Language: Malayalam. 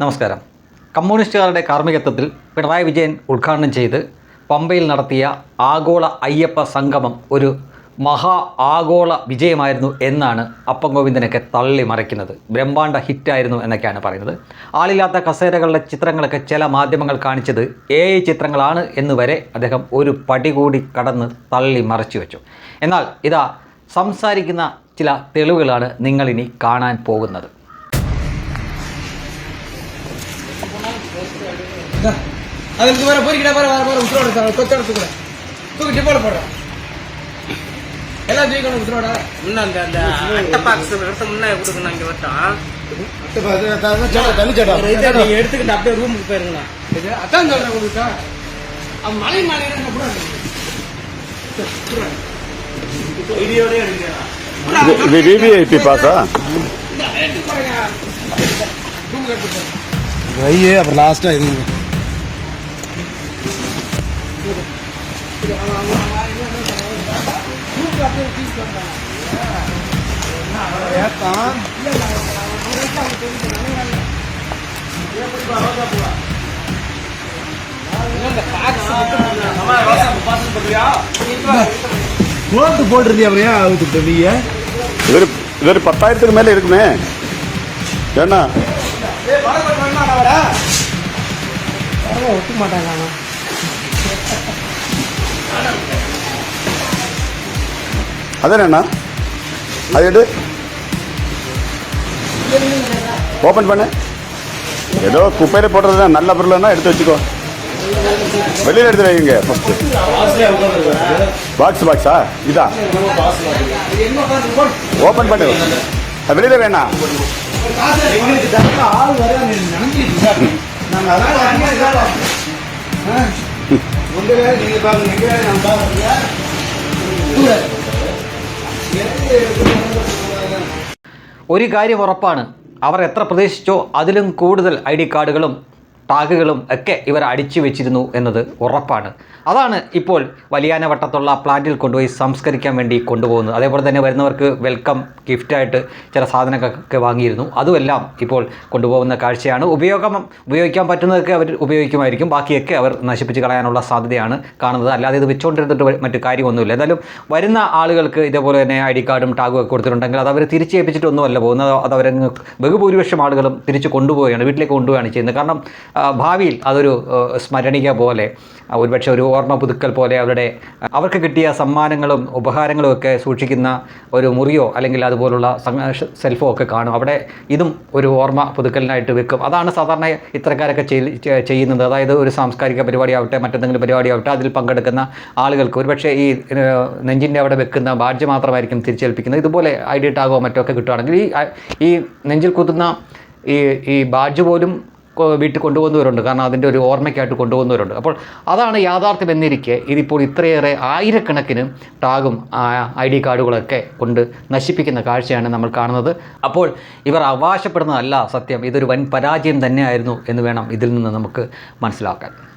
നമസ്കാരം. കമ്മ്യൂണിസ്റ്റുകാരുടെ കാർമ്മികത്വത്തിൽ പിണറായി വിജയൻ ഉദ്ഘാടനം ചെയ്ത് പമ്പയിൽ നടത്തിയ ആഗോള അയ്യപ്പ സംഗമം ഒരു മഹാ ആഗോള വിജയമായിരുന്നു എന്നാണ് അപ്പം ഗോവിന്ദനൊക്കെ തള്ളി മറിക്കുന്നത് ബ്രഹ്മാണ്ട ഹിറ്റായിരുന്നു എന്നൊക്കെയാണ് പറയുന്നത്. ആളില്ലാത്ത കസേരകളുടെ ചിത്രങ്ങളൊക്കെ ചില മാധ്യമങ്ങൾ കാണിച്ചത് എ ചിത്രങ്ങളാണ് എന്ന് വരെ അദ്ദേഹം ഒരു പടി കൂടി കടന്ന് തള്ളി മറച്ചു വെച്ചു. എന്നാൽ ഇതാ സംസാരിക്കുന്ന ചില തെളിവുകളാണ് നിങ്ങളിനി കാണാൻ പോകുന്നത്. அதுக்கு வேற போய்கிட்டா பாரு வர பாரு சார் கொத்தோட தூக்குற தூக்கி டிப்போட போடுறான். எல்லாம் ஜெயிக்கணும் உசுரோட? முன்ன அந்த அந்த பாக்ஸ் வருஷம் முன்னே கொடுக்கணும் அங்கே வரட்டும். எடுத்துக்கிட்டு அப்படியே ரூமுக்கு போயிருங்களா அதான் சொல்றேன் உங்களுக்கு. அவன் மலை மலை கூட இது ஐயே அப்புறம் லாஸ்ட்டாக இருங்க கோட்டு போட்டிருந்தியா அப்படியா ஆகுது இவர் பத்தாயிரத்துக்கு மேலே இருக்குமே. ஏன்னா? ஒத்துக்க மாட்டாங்க அதானேண்ணா அது எடு. ஓப்பன் பண்ணு. ஏதோ குப்பையில் போடுறது தான் நல்ல பொருள்னா எடுத்து வச்சுக்கோ. வெளியில் எடுத்து வைங்க ஃபஸ்ட்டு பாக்ஸ் பாக்ஸா இதா? ஓப்பன் பண்ணு. வெளியில் வேணா. வேணாம் ഒരു കാര്യം ഉറപ്പാണ്. അവർ എത്ര പ്രതീക്ഷിച്ചോ അതിലും കൂടുതൽ ഐ ഡി കാർഡുകളും ടാഗുകളും ഒക്കെ ഇവർ അടിച്ചു വെച്ചിരുന്നു എന്നത് ഉറപ്പാണ്. അതാണ് ഇപ്പോൾ വലിയാനവട്ടത്തുള്ള പ്ലാന്റിൽ കൊണ്ടുപോയി സംസ്കരിക്കാൻ വേണ്ടി കൊണ്ടുപോകുന്നത്. അതേപോലെ തന്നെ വരുന്നവർക്ക് വെൽക്കം ഗിഫ്റ്റായിട്ട് ചില സാധനങ്ങളൊക്കെ വാങ്ങിയിരുന്നു. അതുമെല്ലാം ഇപ്പോൾ കൊണ്ടുപോകുന്ന കാഴ്ചയാണ്. ഉപയോഗം ഉപയോഗിക്കാൻ പറ്റുന്നതൊക്കെ അവർ ഉപയോഗിക്കുമായിരിക്കും. ബാക്കിയൊക്കെ അവർ നശിപ്പിച്ച് കളയാനുള്ള സാധ്യതയാണ് കാണുന്നത്. അല്ലാതെ ഇത് വെച്ചുകൊണ്ടിരുന്നിട്ട് മറ്റു കാര്യമൊന്നുമില്ല. എന്തായാലും വരുന്ന ആളുകൾക്ക് ഇതേപോലെ തന്നെ ഐ ഡി കാർഡും ടാഗും ഒക്കെ കൊടുത്തിട്ടുണ്ടെങ്കിൽ അത് അവർ തിരിച്ചേൽപ്പിച്ചിട്ടൊന്നുമല്ല പോകുന്നത്. അത് അവരങ്ങ് ബഹുഭൂരിപക്ഷം ആളുകളും തിരിച്ച് കൊണ്ടുപോവുകയാണ്. വീട്ടിലേക്ക് കൊണ്ടുപോവുകയാണ് ചെയ്യുന്നത്. കാരണം ഭാവിയിൽ അതൊരു സ്മരണിക പോലെ ഒരുപക്ഷെ ഒരു ഓർമ്മ പുതുക്കൽ പോലെ അവരുടെ അവർക്ക് കിട്ടിയ സമ്മാനങ്ങളും ഉപഹാരങ്ങളും ഒക്കെ സൂക്ഷിക്കുന്ന ഒരു മുറിയോ അല്ലെങ്കിൽ അതുപോലുള്ള സെൽഫോ ഒക്കെ കാണും. അവിടെ ഇതും ഒരു ഓർമ്മ പുതുക്കലിനായിട്ട് വെക്കും. അതാണ് സാധാരണ ഇത്തരക്കാരൊക്കെ ചെയ്- ചെയ്യുന്നത്. അതായത് ഒരു സാംസ്കാരിക പരിപാടിയാവട്ടെ മറ്റെന്തെങ്കിലും പരിപാടിയാവട്ടെ അതിൽ പങ്കെടുക്കുന്ന ആളുകൾക്ക് ഒരുപക്ഷെ ഈ നെഞ്ചിന്റെ അവിടെ വെക്കുന്ന ബാഡ്ജ് മാത്രമായിരിക്കും തിരിച്ചേൽപ്പിക്കുന്നത്. ഇതുപോലെ ഐ ഡി ടാഗോ മറ്റോ ഒക്കെ കിട്ടുകയാണെങ്കിൽ ഈ ഈ നെഞ്ചിൽ കുത്തുന്ന ഈ ഈ ബാഡ്ജ് പോലും വീട്ടിൽ കൊണ്ടുപോകുന്നവരുണ്ട് കാരണം അതിന്റെ ഒരു ഓർമ്മയ്ക്കായിട്ട് കൊണ്ടുപോകുന്നവരുണ്ട് അപ്പോൾ അതാണ് യാഥാർത്ഥ്യം എന്നിരിക്കെ ഇതിപ്പോൾ ഇത്രയേറെ ആയിരക്കണക്കിന് ടാഗും ഐ ഡി കാർഡുകളൊക്കെ കൊണ്ട് നശിപ്പിക്കുന്ന കാഴ്ചയാണ് നമ്മൾ കാണുന്നത്. അപ്പോൾ ഇവർ അവകാശപ്പെടുന്നതല്ല സത്യം. ഇതൊരു വൻ പരാജയം തന്നെയായിരുന്നു എന്ന് വേണം ഇതിൽ നിന്ന് നമുക്ക് മനസ്സിലാക്കാൻ.